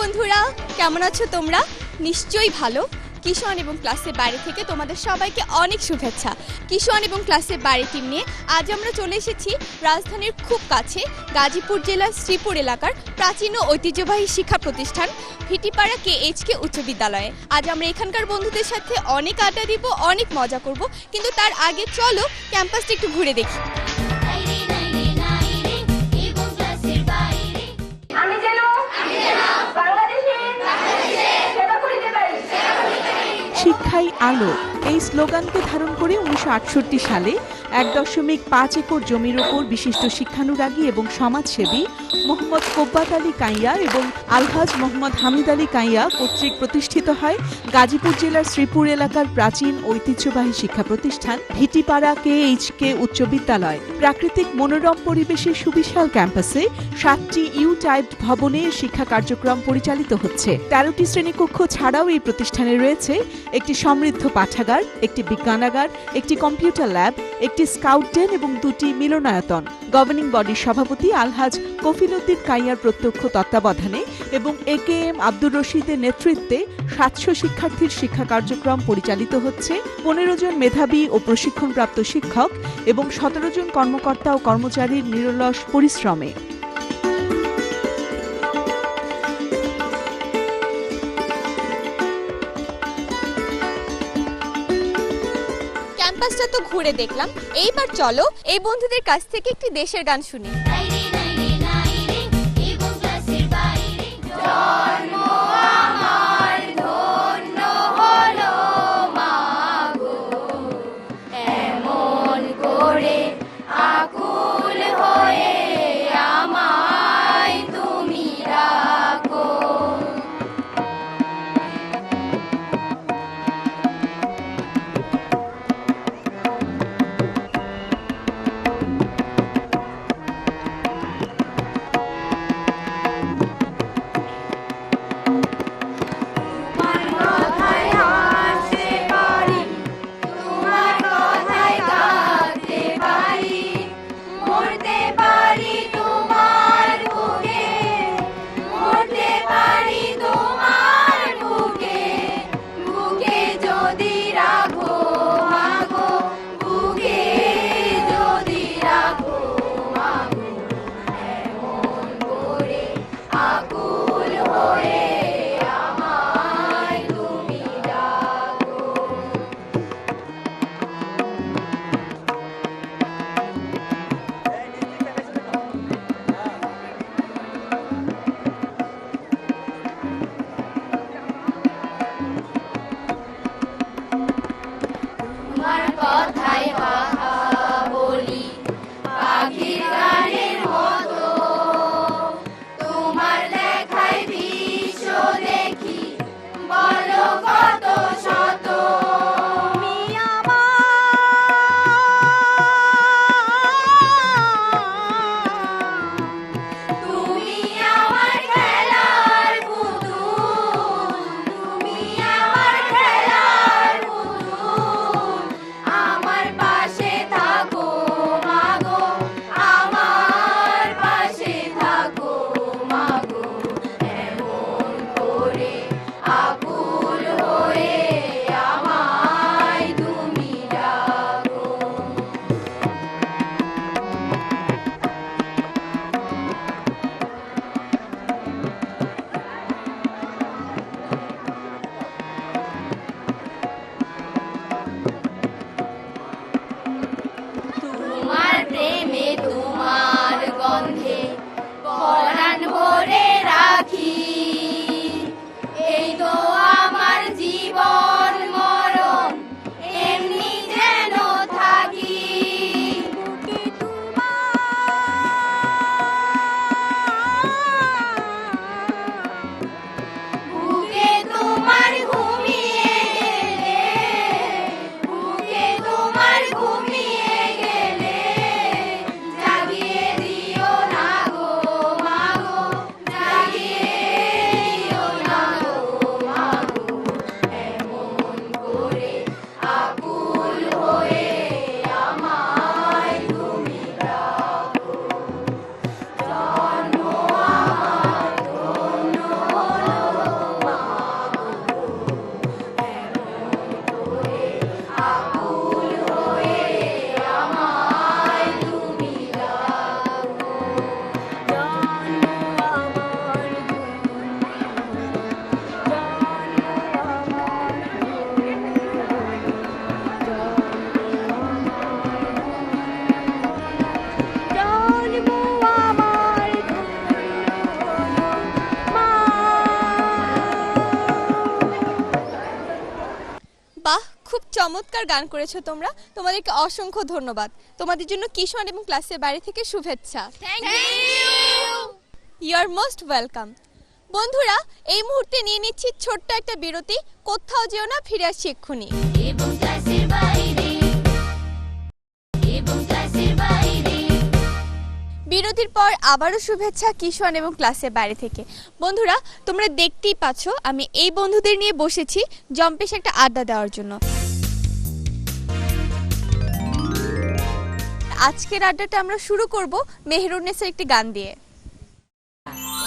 বন্ধুরা, কেমন আছো তোমরা? নিশ্চয়ই ভালো। কিশোর এবং ক্লাসের বাইরে থেকে তোমাদের সবাইকে অনেক শুভেচ্ছা। কিশোর এবং ক্লাসের বাইরে টিম নিয়ে আজ আমরা চলে এসেছি রাজধানীর খুব কাছে গাজীপুর জেলার শ্রীপুর এলাকার প্রাচীন ও ঐতিহ্যবাহী শিক্ষা প্রতিষ্ঠান ভিটিপাড়া কে এইচ কে উচ্চ বিদ্যালয়ে। আজ আমরা এখানকার বন্ধুদের সাথে অনেক আড্ডা দিব, অনেক মজা করব, কিন্তু তার আগে চলো ক্যাম্পাসটা একটু ঘুরে দেখি। শিক্ষাই আলো। এই স্লোগানকে ধারণ করে উনিশশো সালে এক দশমিক পাঁচ একর জমির ওপর বিশিষ্ট শিক্ষানুরাগী এবং সমাজসেবী মোহাম্মদ কোব্বাত আলী কাইয়া এবং আলহাজ মোহাম্মদ হামিদ আলী কাইয়া কর্তৃক প্রতিষ্ঠিত হয় গাজীপুর জেলার শ্রীপুর এলাকার প্রাচীন ঐতিহ্যবাহী শিক্ষা প্রতিষ্ঠান ভিটিপাড়া কে এইচ কে উচ্চ বিদ্যালয়। প্রাকৃতিক মনোরম পরিবেশে সুবিশাল ক্যাম্পাসে সাতটি ইউ টাইপড ভবনে শিক্ষা কার্যক্রম পরিচালিত হচ্ছে। তেরোটি শ্রেণীকক্ষ ছাড়াও এই প্রতিষ্ঠানে রয়েছে একটি সমৃদ্ধ পাঠাগার, একটি বিজ্ঞানাগার, একটি কম্পিউটার ল্যাব, একটি স্কাউট ডেন এবং দুটি মিলনায়তন। গভর্নিং বডির সভাপতি আলহাজ কফিলউদ্দিন কাইয়ার প্রত্যক্ষ তত্ত্বাবধানে এবং এ কে এম আব্দুর রশিদের নেতৃত্বে সাতশো শিক্ষার্থীর শিক্ষা কার্যক্রম পরিচালিত হচ্ছে। পনেরো জন মেধাবী ও প্রশিক্ষণপ্রাপ্ত শিক্ষক এবং সতেরো জন কর্মকর্তা ও কর্মচারীর নিরলস পরিশ্রমে। ক্যাম্পাসটা তো ঘুরে দেখলাম। এইবার চলো এই বন্ধুদের কাছ থেকে একটি দেশের গান শুনি। গান করেছ তোমরা তোমাদেরকে অসংখ্য ধন্যবাদ। তোমাদের জন্য কিশোর এবং ক্লাসের বাড়ি থেকে শুভেচ্ছা। You you are most welcome বন্ধুরা এই মুহূর্তে নিয়ে নিচ্ছি ছোট্ট একটা বিরতি। কোথাও যেও না ফিরে আসছি এক্ষুনি। এবং ক্লাসের বাইরে। এবং ক্লাসের বাইরে। বিরতির পর আবারও শুভেচ্ছা কিশোর এবং ক্লাসের বাইরে থেকে। বন্ধুরা তোমরা দেখতেই পাচ্ছ আমি এই বন্ধুদের নিয়ে বসেছি জম্পেশ একটা আড্ডা দেওয়ার জন্য। আজকের আড্ডাটা আমরা শুরু করব মেহরুন্নেসের একটি গান দিয়ে।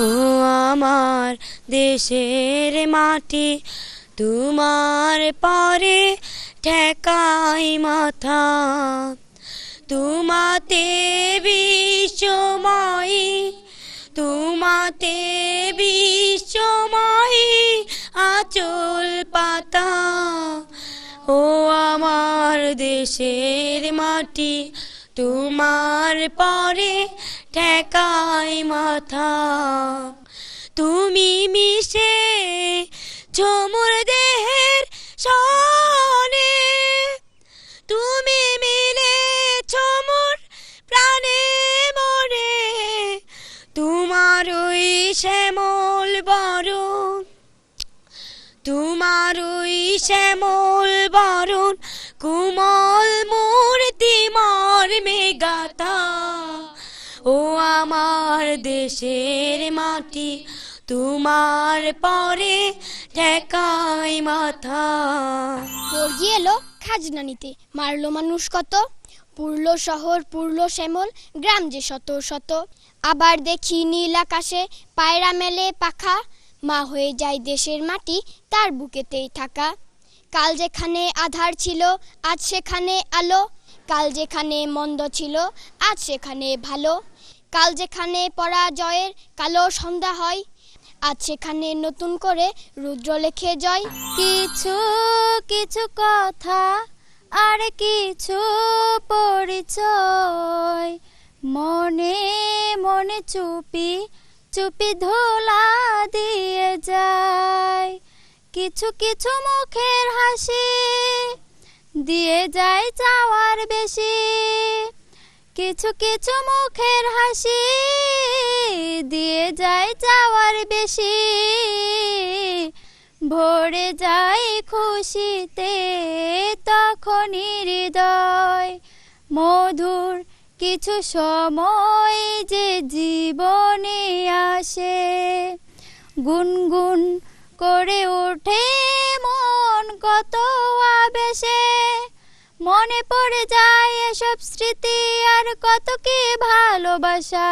ও আমার দেশের মাটি তোমার পরে ঠেকাই মাথা। তোমাতে বিশ্বময়ী তোমাতে বিশ্বময়ী আচল পাতা। ও আমার দেশের মাটি তোমার পরে ঠেকাই মাথা। তুমি মিশে ঝুমুর দেহের সনে। তুমি মিলে ঝুমুর প্রাণে মনে তোমার ওই শ্যামল বরণ, তোমার ওই শ্যামল বরণ, কুমল মূর্তি মর মেগাতা ও আমার দেশের মাটি, তোমার পরে ঠেকাই মাথা। বর্গি এলো খাজনা নিতে। মারলো মানুষ কত? পুরলো শহর, পুরলো শ্যামল, গ্রাম যে শত শত। আবার দেখি নীল আকাশে পায়রা মেলে পাখা। মা হয়ে যায় দেশের মাটি, তার বুকেতেই থাকা। কাল যেখানে আধার ছিল, আজ সেখানে আলো। কাল যেখানে মন্দ ছিল, আজ সেখানে ভালো। কাল যেখানে পরাজয়ের কালো সন্ধ্যা হয়, আজ সেখানে নতুন করে রুদ্র লেখে জয়। কিছু কিছু কথা, আর কিছু পরিচয়। মনে মনে চুপি চুপি ধোলা দিয়ে যায়। কিছু কিছু মুখের হাসি দিয়ে যায় চাওয়ার বেশি। কিছু কিছু মুখের হাসি দিয়ে যায় চাওয়ার বেশি। ভরে যায় খুশিতে তখন হৃদয়। মধুর কিছু সময় যে জীবনে আসে। গুনগুন করে ওঠে মন কত আবেশে, মনে পড়ে যায় এসব স্মৃতি আর কত কি ভালোবাসা।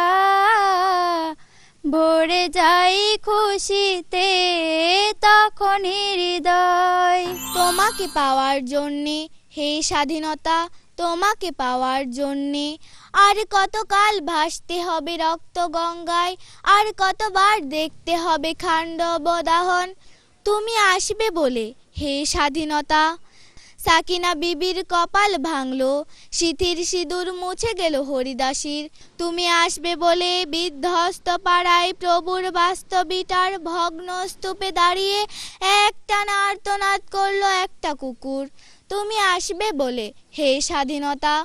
ভরে যাই খুশিতে তখন হৃদয়। তোমাকে পাওয়ার জন্যে, হে স্বাধীনতা, তোমাকে পাওয়ার জন্যে। আর কতকাল ভাসতে হবে রক্ত গঙ্গায়, আর কতবার দেখতে হবে খাণ্ডব দাহন। তুমি আসবে বলে হে স্বাধীনতা! সাকিনা বিবির কপাল ভাঙলো, সিথির সিঁদুর মুছে গেল হরিদাসীর। তুমি আসবে বলে বিধ্বস্ত পাড়ায় প্রভুর বাস্তবিটার ভগ্ন স্তূপে দাঁড়িয়ে একটা আর্তনাদ করল একটা কুকুর। তুমি আসবে বলে, হে স্বাধীনতা!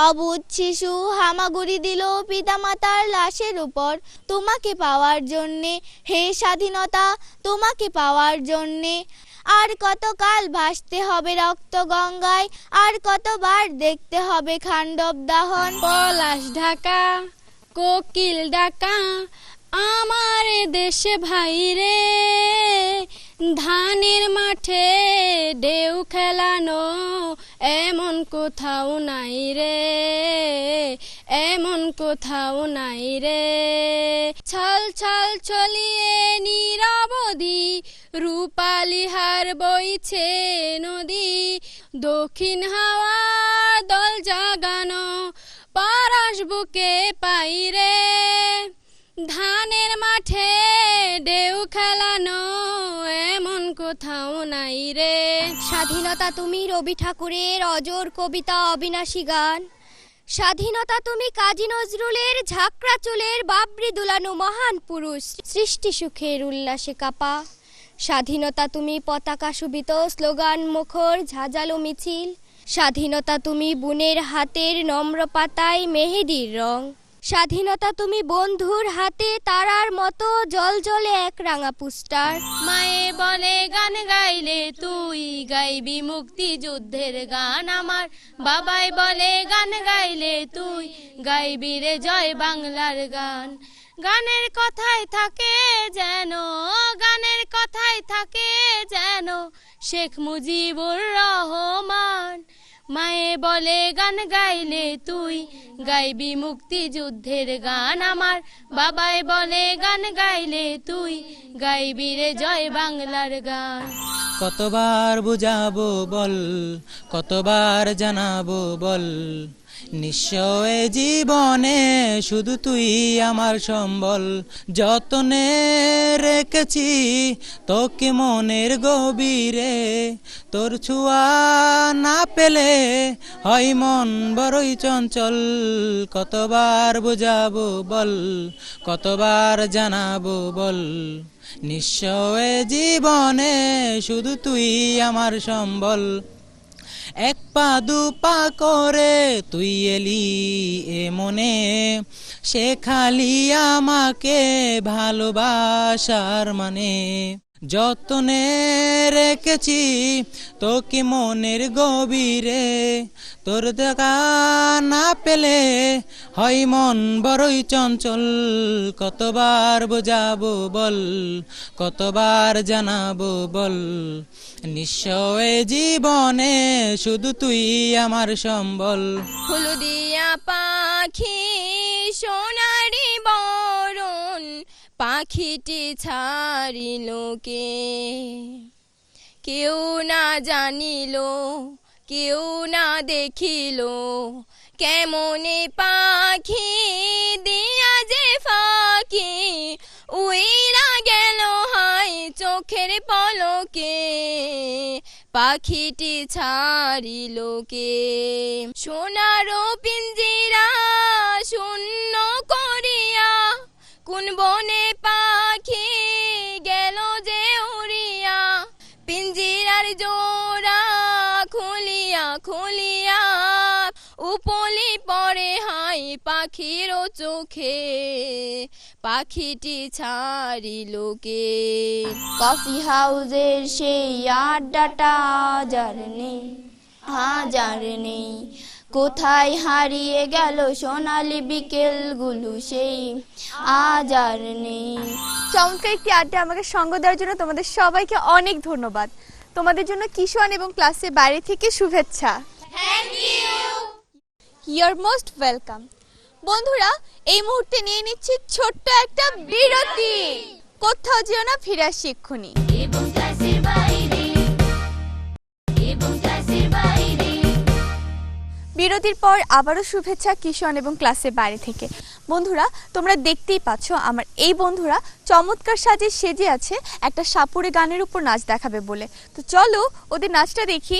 অবুধ শিশু হামাগুড়ি দিল পিতামাতার লাশের উপর। তোমাকে পাওয়ার জন্যে, হে স্বাধীনতা! তোমাকে পাওয়ার জন্যে আর কতকাল ভাসতে হবে রক্ত গঙ্গায়, আর কতবার দেখতে হবে খাণ্ডব দাহন। পলাশ ঢাকা, কোকিল ডাকা, আমার দেশে ভাই রে। ধানের মাঠে ডেউ খেলানো, এমন কোথাও নাই রে, এমন কোথাও নাই রে। ছল ছল চলিয়ে নীরবদি রূপালি হার বইছে নদী, দক্ষিণ হাওয়া দল জাগানো, পরশ বুকে পাইরে ধানের মাঠে ঢেউ খেলানো, এমন কোথাও নাই রে। স্বাধীনতা তুমি রবি ঠাকুরের অজর কবিতা অবিনাশী গান। স্বাধীনতা তুমি কাজী নজরুলের ঝাঁকড়া চুলের বাবরি দুলানো মহান পুরুষ। সৃষ্টি সুখের উল্লাসে কাপা। স্বাধীনতা তুমি পতাকা শোভিত, স্লোগান, মুখর, ঝাঁঝালো মিছিল। স্বাধীনতা তুমি বুনের হাতের নম্র পাতায় মেহেদির রং। স্বাধীনতা তুমি বন্ধুর হাতে তারার মতো জল জলে এক রাঙা পুস্টার। মায়ে বলে গান গাইলে তুই গাইবি মুক্তি যুদ্ধের গান আমার। বাবাই বলে গান গাইলে তুই গাইবি রে জয় বাংলার গান। গানের কথায় থাকে যেন, গানের কথায় থাকে যেন শেখ মুজিবুর রহমান। মায়ে বলে, গান গাইলে তুই গাইবি মুক্তিযুদ্ধের গান আমার। বাবাই বলে, গান গাইলে তুই গাইবি রে জয় বাংলার গান। কতবার বুঝাবো বল, কতবার জানাব বল নিশ্চয় জীবনে শুধু তুই আমার সম্বল। যতনে রেখেছি তোকে মনের গভীরে। তোর ছুয়া না পেলে হয় মন বড়ই চঞ্চল। কতবার বুঝাবো বল, কতবার জানাব বল। নিশ্চয় জীবনে শুধু তুই আমার সম্বল। এক পা পা করে তুই এলি এ মনে। সে খালি আমাকে ভালোবাসার মানে। যতনে রেখেছি তোকে মনের গভীরে। তোর দেখা না পেলে হয় মন বড়ই চঞ্চল। কতবার বোঝাবো বল, কতবার জানাব বল। নিশ্চয় জীবনে শুধু তুই আমার সম্বল। হলুদিয়া পাখি সোনারি বরণ পাখিটি ছাড়িল কে? কেউ না জানিল, কেউ না দেখিল, কেমনে পাখি দিয়া যে ফাঁকি? উইরা গেল হাই চোখের পলকে, পাখিটি ছাড়িল কে? সোনারো পিঞ্জিরা শূন্য করিয়া, কোন বনে পাখির চোখে পাখিটি ছাড়িল কে? কফি হাউজের সেই আড্ডাটা হাজার নেই হাজার নেই। কোথায় হারিয়ে গেল সোনালি বিকেলগুলো সেই আজ আর নেই। চমৎকার একটি আড্ডা আমাকে সঙ্গ দেওয়ার জন্য তোমাদের সবাইকে অনেক ধন্যবাদ। তোমাদের জন্য কিশোয়ান এবং ক্লাসে বাইরে থেকে শুভেচ্ছা। ইউ ইউর মোস্ট ওয়েলকাম বন্ধুরা এই মুহূর্তে নিয়ে নিচ্ছি ছোট্ট একটা বিরতি। কোথাও যেও না ফিরে আসি এক্ষুনি। বিরতির পর আবারও শুভেচ্ছা কিশোর এবং ক্লাসের বাইরে থেকে। বন্ধুরা তোমরা দেখতেই পাচ্ছ আমার এই বন্ধুরা চমৎকার সাজে সেজে আছে একটা সাপুরে গানের উপর নাচ দেখাবে বলে। তো চলো ওদের নাচটা দেখি।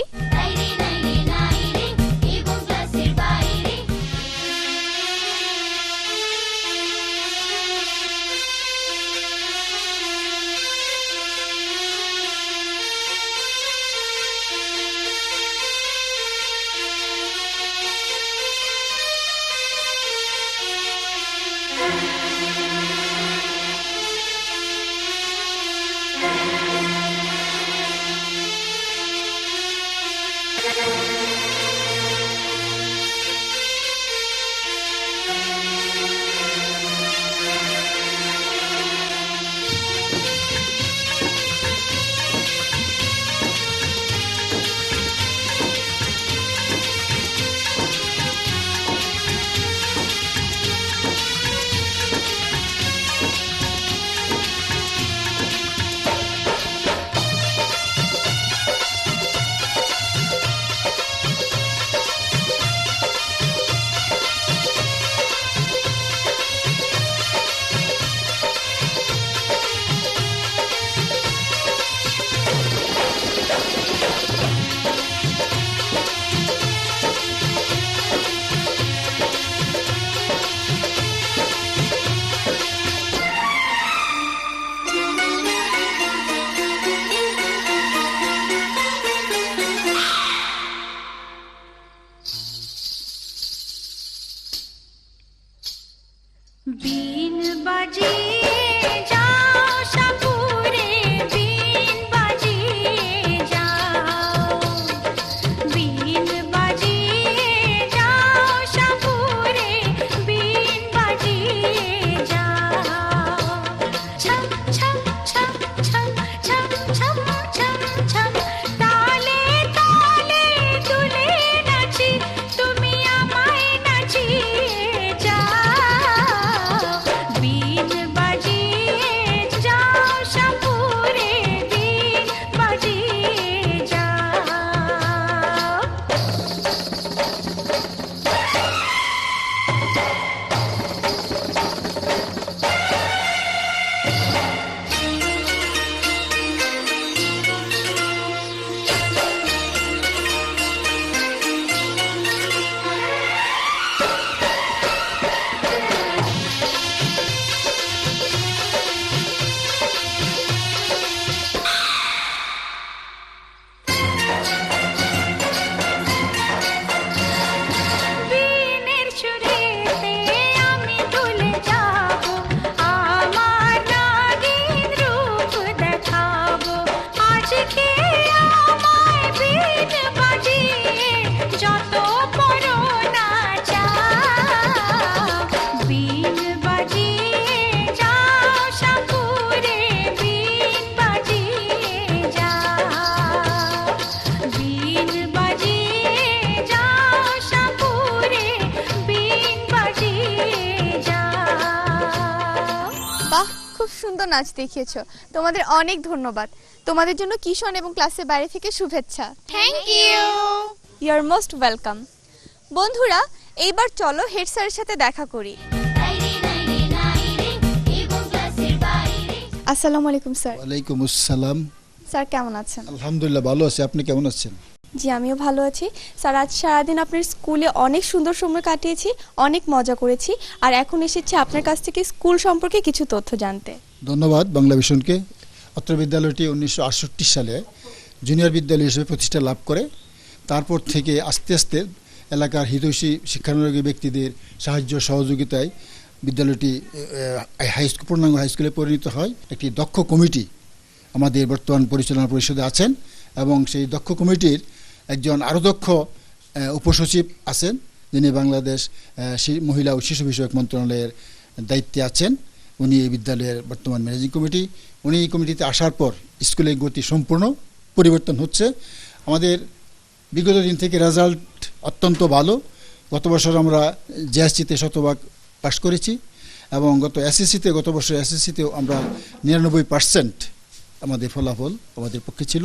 বাহ খুব সুন্দর নাচ দেখিয়েছো। তোমাদের অনেক ধন্যবাদ। তোমাদের জন্য কিশন এবং ক্লাসের বাইরে থেকে শুভেচ্ছা। Thank you you are most welcome বন্ধুরা এইবার চলো হেড স্যারের সাথে দেখা করি। আসসালামু আলাইকুম স্যার। ওয়ালাইকুম আসসালাম। স্যার কেমন আছেন? আলহামদুলিল্লাহ ভালো আছি। আপনি কেমন আছেন? জি আমিও ভালো আছি। স্যার আজ সারাদিন আপনার স্কুলে অনেক সুন্দর সময় কাটিয়েছি অনেক মজা করেছি আর এখন এসেছি আপনার কাছ থেকে স্কুল সম্পর্কে কিছু তথ্য জানতে। ধন্যবাদ বাংলা ভীষণকে অত্র বিদ্যালয়টি উনিশশো আটষট্টি সালে জুনিয়র বিদ্যালয় হিসেবে প্রতিষ্ঠা লাভ করে। তারপর থেকে আস্তে আস্তে এলাকার হিতৈষী শিক্ষানুরাগী ব্যক্তিদের সাহায্য সহযোগিতায় বিদ্যালয়টি হাই স্কুল পূর্ণাঙ্গ হাই স্কুলে পরিণত হয়। একটি দক্ষ কমিটি আমাদের বর্তমান পরিচালনা পরিষদে আছেন এবং সেই দক্ষ কমিটির একজন আরও দক্ষ উপসচিব আছেন, যিনি বাংলাদেশ মহিলা ও শিশু বিষয়ক মন্ত্রণালয়ের দায়িত্বে আছেন। উনি এই বিদ্যালয়ের বর্তমান ম্যানেজিং কমিটি উনি এই কমিটিতে আসার পর স্কুলের গতি সম্পূর্ণ পরিবর্তন হচ্ছে। আমাদের বিগত দিন থেকে রেজাল্ট অত্যন্ত ভালো। গত বছর আমরা জিএসসিতে শতভাগ পাশ করেছি এবং গত এসএসসিতে গত বছর এসএসসিতেও আমরা নিরানব্বই পার্সেন্ট আমাদের ফলাফল আমাদের পক্ষে ছিল।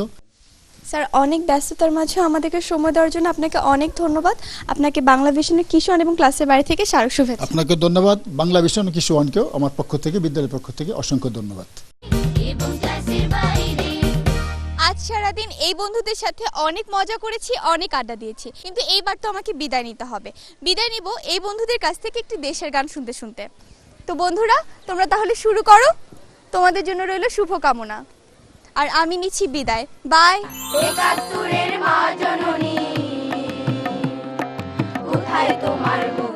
স্যার অনেক ব্যস্ততার মাঝে আমাদেরকে সময় দেওয়ার জন্য আপনাকে অনেক ধন্যবাদ। আপনাকে বাংলা ভিশনের কিশোর এবং ক্লাসের বাইরে থেকে স্মারক শুভেচ্ছা। আপনাকে ধন্যবাদ। বাংলা ভীষণ কিছু ওয়ানকেও আমার পক্ষ থেকে বিদ্যালয়ের পক্ষ থেকে অসংখ্য ধন্যবাদ। এবং আজ সারাদিন এই বন্ধুদের সাথে অনেক মজা করেছি অনেক আড্ডা দিয়েছি। কিন্তু এইবার তো আমাকে বিদায় নিতে হবে। বিদায় নিব এই বন্ধুদের কাছ থেকে একটি দেশের গান শুনতে শুনতে। তো বন্ধুরা তোমরা তাহলে শুরু করো। তোমাদের জন্য রইল শুভকামনা। আর আমি নিচ্ছি বিদায়। বাই। একাত্তরের মা জননী কোথায় তোমার মুখ